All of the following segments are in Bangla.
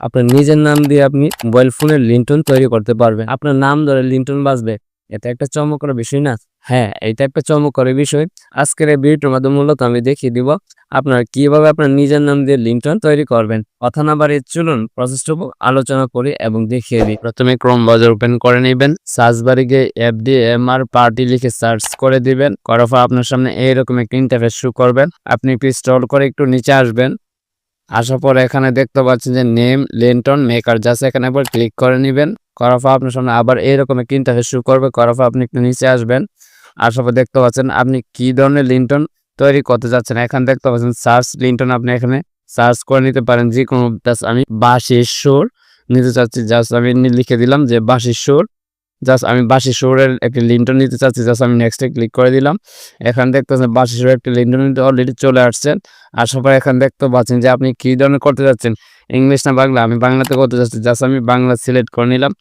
আপনার নিজের নাম দিয়ে আপনি মোবাইল ফোনের লিংটন তৈরি করতে পারবেন। আপনার নাম ধরে লিংটন বাজবে। এটা একটা চমৎকার বিষয় না? হ্যাঁ এটা একটা চমৎকার বিষয়। আজকের এই ভিডিওর মাধ্যমে মূলত আমি দেখিয়ে দিব আপনার কীভাবে আপনার নিজের নাম দিয়ে লিংটন তৈরি করবেন। কথা না বাড়িয়ে চলুন প্রসেসটুকু আলোচনা করি এবং দেখিয়ে দিই। প্রথমে ক্রোম ব্রাউজার ওপেন করে নেবেন। সার্চ বারে গিয়ে এফডি এমআর পার্টি লিখে সার্চ করে দিবেন। করার পর আপনার সামনে এইরকম একটা ইন্টারফেস শো করবেন। আপনি একটু স্ক্রল করে একটু নিচে আসবেন। আসার পর এখানে দেখতে পাচ্ছেন যে নেম, লেন্টন, মেকার, জাস্ট এখানে একবার ক্লিক করে নেবেন। করার পর আপনার সামনে আবার এইরকম একটা ইন্টারফেস শো করবে। করার পর আপনি একটু নিচে আসবেন। আসার পর দেখতে পাচ্ছেন আপনি কি ধরনের লিন্টন তৈরি করতে যাচ্ছেন। এখানে দেখতে পাচ্ছেন সার্চ লিন্টন আপনি এখানে সার্চ করে নিতে পারেন যে কোনো আমি বাঁশির সুর নিতে চাচ্ছি। জাস্ট আমি লিখে দিলাম যে বাঁশির সুর। জাস্ট আমি বাঁশির সুরের একটি লিন্টন নিতে চাচ্ছি জাস্ট আমি নেক্সটে ক্লিক করে দিলাম। এখানে দেখতে পাচ্ছেন বাঁশির সুরের একটি লিন্টন নিতে অলরেডি চলে আসছেন আসার পর এখানে দেখতে পাচ্ছেন যে আপনি কি ধরনের করতে যাচ্ছেন? ইংলিশ না বাংলা, আমি বাংলাতে করতে যাচ্ছি জাস্ট আমি বাংলা সিলেক্ট করে নিলাম।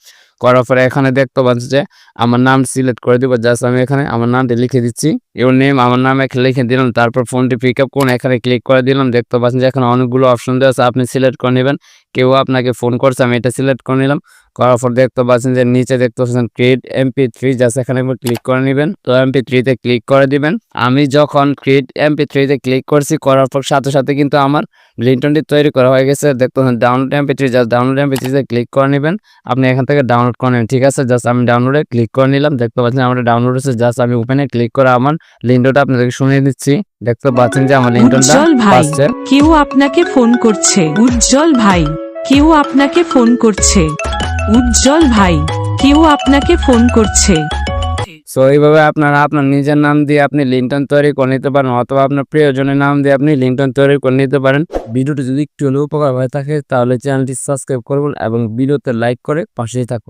করার পরে এখানে দেখতে পাচ্ছি যে আমার নাম সিলেক্ট করে দিব জাস্ট আমি এখানে আমার নামটি লিখে দিচ্ছি। ইউর নেম আমার নাম এখানে লিখে দিলাম, তারপর ফোনটি পিক আপ করুন এখানে ক্লিক করে দিলাম। দেখতে পাচ্ছেন যে এখানে অনেকগুলো অপশন দেওয়া আছে, আপনি সিলেক্ট করে নেবেন। কেউ আপনাকে ফোন করছে, আমি এটা সিলেক্ট করে নিলাম। করার পর দেখতে পাচ্ছেন যে নিচে দেখতে পাচ্ছেন ক্রিয়েট এমপি থ্রি জাস্ট এখানে ক্লিক করে নেবেন। তো এমপি থ্রিতে ক্লিক করে দিবেন। আমি যখন ক্রিয়েট এমপি থ্রিতে ক্লিক করছি করার পর সাথে সাথে কিন্তু আমার লিঙ্কটনটি তৈরি করা হয়ে গেছে। দেখতে পাচ্ছেন download MP three just download MP থ্রিতে ক্লিক করে নেবেন। আপনি এখান থেকে ডাউনলোড করে নেবেন ঠিক আছে? জাস্ট আমি ডাউনলোডে ক্লিক করে নিলাম। দেখতে পাচ্ছেন আমার ডাউনলোড হচ্ছে জাস্ট আমি ওপেনে ক্লিক করে আমার লিঙ্কটা আপনাদেরকে শুনিয়ে দিচ্ছি। দেখতে পাচ্ছেন যে আমার পাচ্ছে কেউ আপনাকে ফোন করছে। উজ্জ্বল ভাই কেউ আপনাকে ফোন করছে। উজ্জ্বল ভাই, কেউ আপনাকে ফোন করছে। সো এইভাবে আপনারা, আপনার নিজের নাম দিয়ে আপনি লিঙ্কটন তৈরি করে নিতে পারেন, অথবা আপনার প্রিয়জনের নাম দিয়ে আপনি লিঙ্কটন তৈরি করে নিতে পারেন। ভিডিওটি যদি একটু হলেও উপকার হয়ে থাকে, তাহলে চ্যানেলটি সাবস্ক্রাইব করবেন এবং ভিডিওতে লাইক করে পাশেই থাকুন।